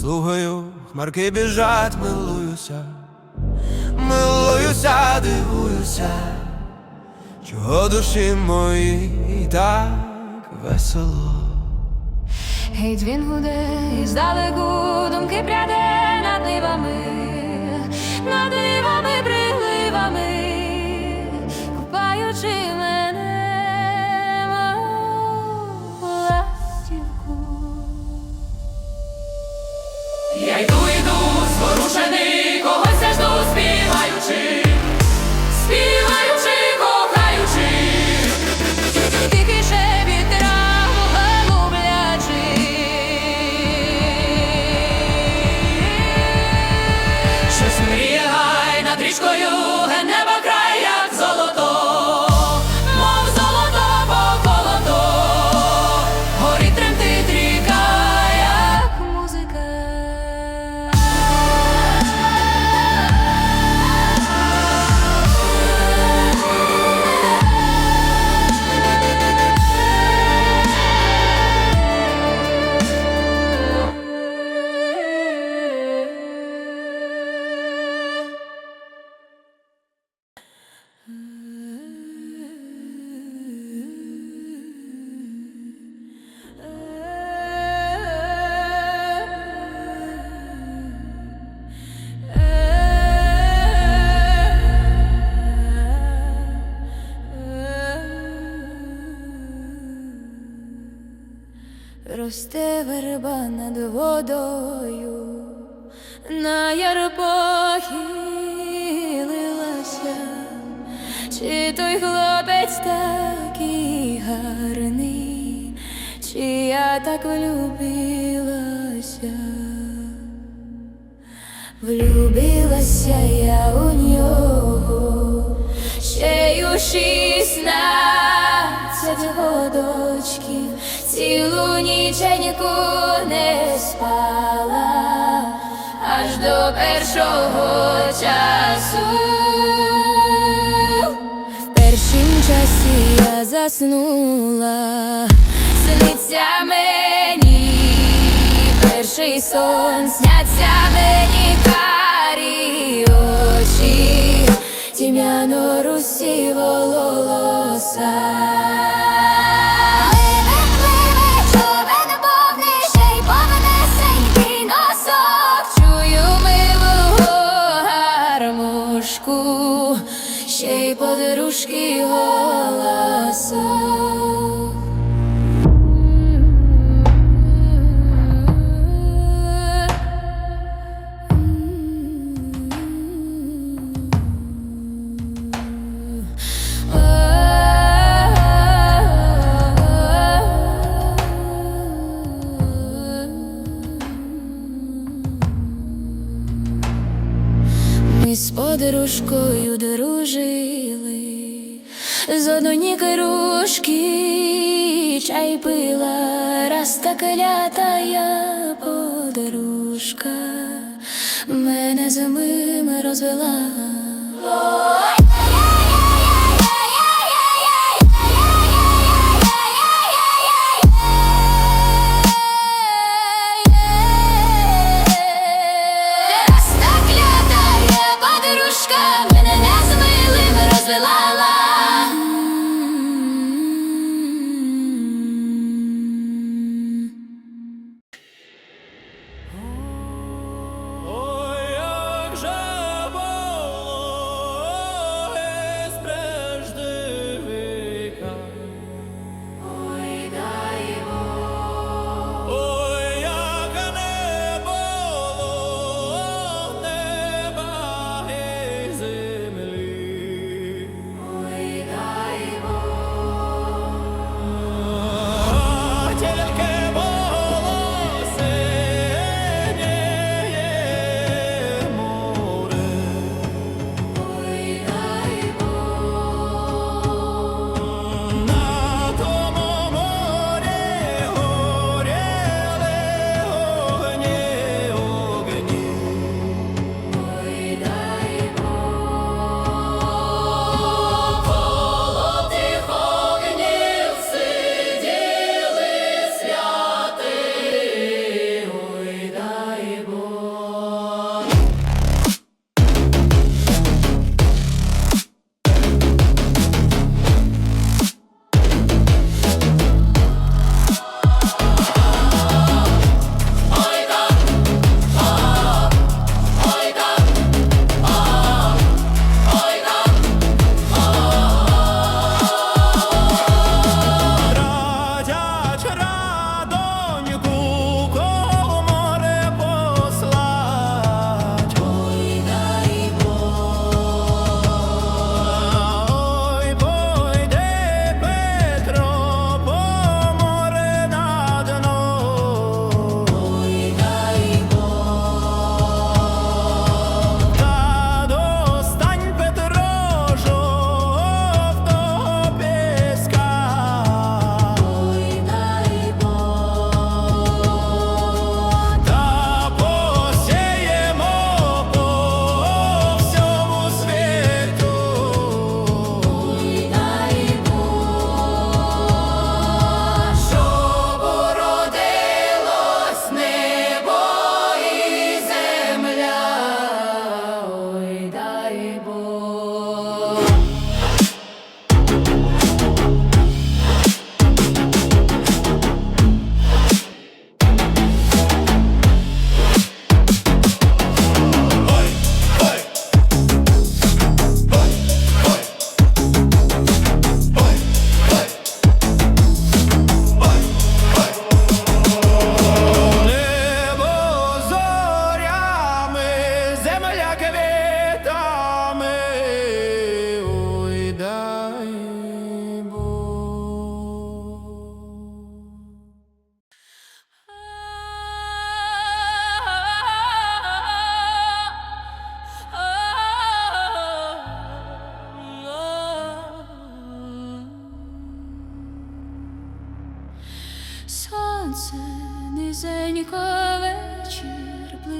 слухаю, хмарки біжать, милуюся, милуюся, дивуюся, чого душі моїй так весело. Гей, він гуде, і здалеку думки пряде над дивами, над нивами, той хлопець такий гарний, чи я так влюбилася, влюбилася я у нього, ще й у шістнадцять годочків, цілу ніченьку не спала, аж до першого часу. Часі я заснула, сниться мені перший сон, сняться мені карі очі, тім'яно русі волоса. Раз подружка мене зимими мими розвела.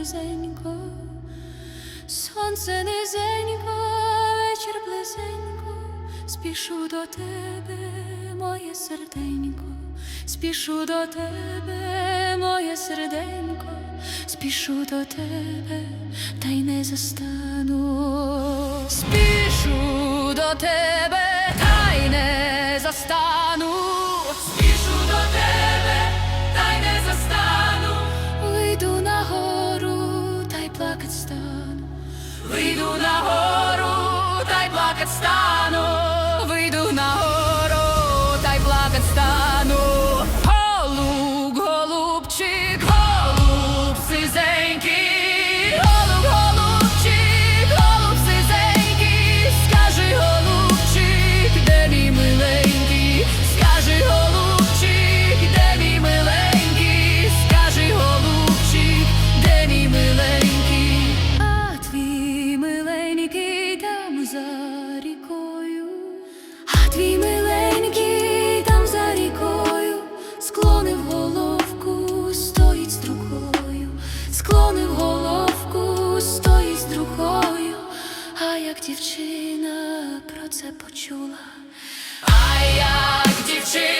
низенько, сонце низенько, вечір близенько, спішу до тебе, моє серденько, спішу до тебе, моє серденько, спішу до тебе, та й не застану, спішу до тебе, та й не застану. плакать вийду на гору, та й плакать стану. за рікою, а твій миленький там за рікою, склонив головку, стоїть з другою, склонив головку, стоїть з другою, а як дівчина про це почула, а як дівчина.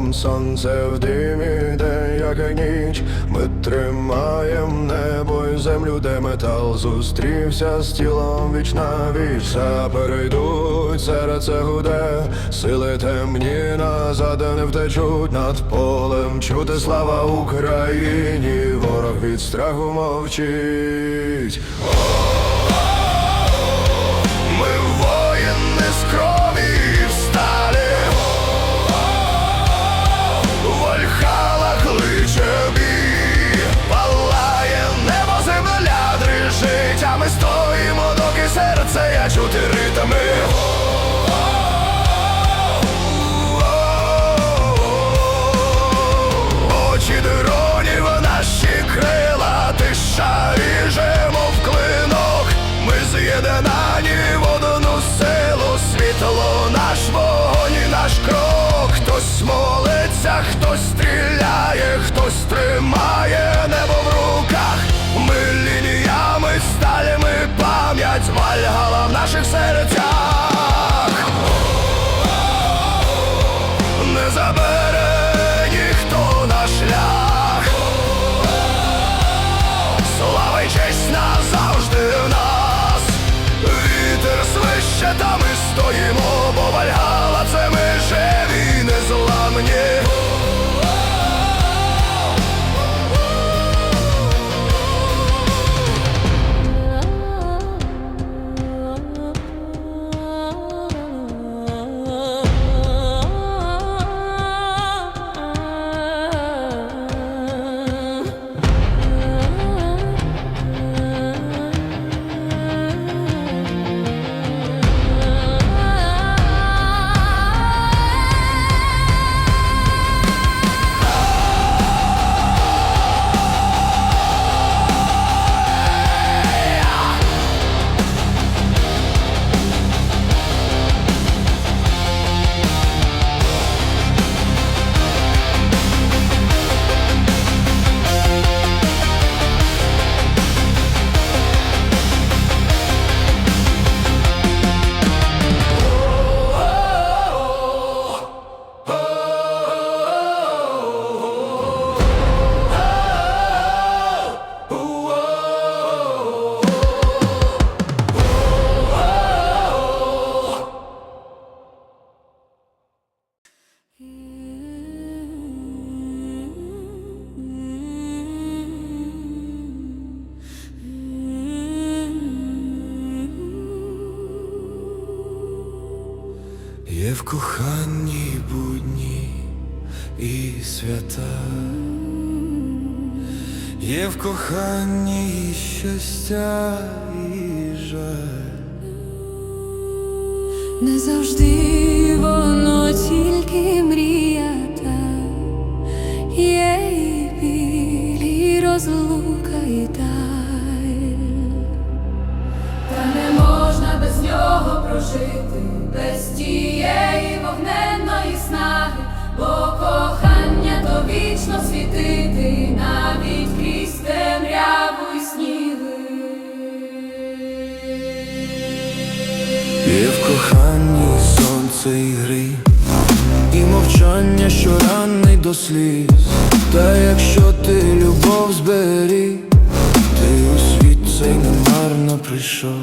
Степом, сонце в димі, день, як ніч. Ми тримаєм небо і землю, де метал зустрівся з тілом віч на віч. Заперейдуть, серце гуде, сили темні назад не втечуть над полем. Чути слава Україні, ворог від страху мовчить. Хтось стріляє, хтось тримає небо в руках. Ми лініями сталями пам'ять, вальгала в наших серцях. Коханні будні і свята, є в коханні і щастя і жаль. Не завжди воно тільки мрія та є і біль, розлука і даль. Прожити, без тієї вогненної снаги, бо кохання то вічно світити, навіть крізь темряву й сніги. Є в коханні сонце і грі, і мовчання, що ранить до сліз. Та якщо ти любов зберіг, ти у світ цей немарно прийшов.